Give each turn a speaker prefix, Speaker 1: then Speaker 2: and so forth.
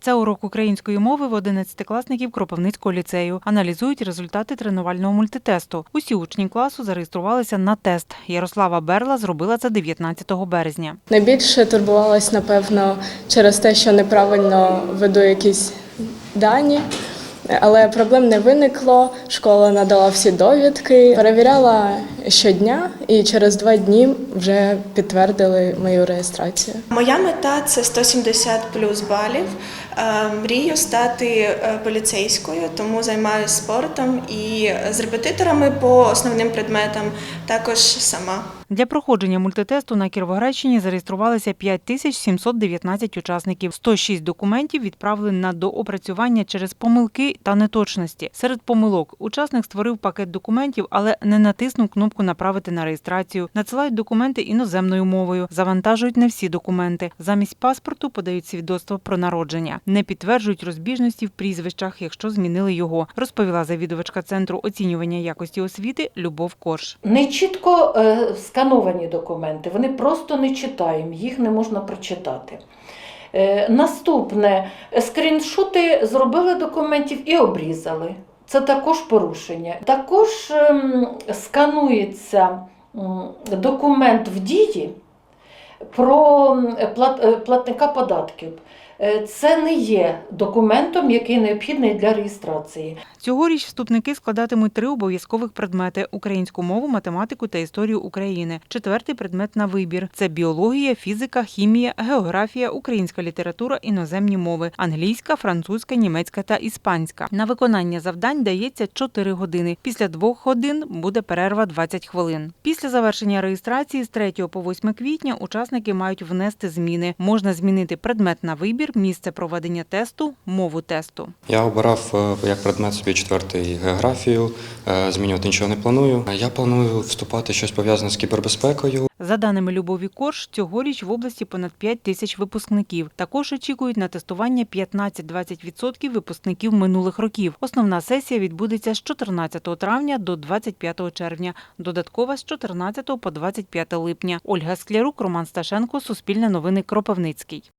Speaker 1: Це урок української мови в 11-класників Кропивницького ліцею. Аналізують результати тренувального мультитесту. Усі учні класу зареєструвалися на тест. Ярослава Берла зробила це 19 березня.
Speaker 2: Найбільше турбувалась, напевно, через те, що неправильно веду якісь дані. Але проблем не виникло. Школа надала всі довідки, перевіряла щодня, і через два дні вже підтвердили мою реєстрацію.
Speaker 3: Моя мета це 170 плюс балів. Е, Мрію стати е, поліцейською, тому займаюся спортом і з репетиторами по основним предметам також сама.
Speaker 1: Для проходження мультитесту на Кіровоградщині зареєструвалися 5719 учасників. 106 документів відправлені на доопрацювання через помилки та неточності. Серед помилок учасник створив пакет документів, але не натиснув кнопку Направити на реєстрацію. Надсилають документи іноземною мовою. Завантажують не всі документи. Замість паспорту подають свідоцтво про народження. Не підтверджують розбіжності в прізвищах, якщо змінили його. Розповіла завідувачка центру оцінювання якості освіти Любов Корж.
Speaker 4: Не чітко е, скановані документи, вони просто не читаємо, їх не можна прочитати. Е, наступне скріншоти зробили документів і обрізали. Це також порушення. Також ем, сканується документ в дії про е, платника податків. Е, Це не є документом, який необхідний для реєстрації.
Speaker 1: Цьогоріч вступники складатимуть три обов'язкових предмети: українську мову, математику та історію України. Четвертий предмет на вибір це біологія, фізика, хімія, географія, українська література, іноземні мови, англійська, французька, німецька та іспанська. На виконання завдань дається 4 години. Після двох годин буде перерва 20 хвилин. Після завершення реєстрації з 3 по 8 квітня учасники мають внести зміни. Можна змінити предмет на вибір, місце проведення тесту, мову тесту.
Speaker 5: Я обирав е, як предмет собі четвертий географію. Е, Змінювати нічого не планую. Я планую вступати в щось пов'язане з кібербезпекою.
Speaker 1: За даними Любові Корж, цьогоріч в області понад 5 тисяч випускників. Також очікують на тестування 15-20% випускників минулих років. Основна сесія відбудеться з 14 травня до 25 червня. Додаткова з 14 по 25 липня. Ольга Склярук, Роман Сташенко, Суспільне новини Кропивницький.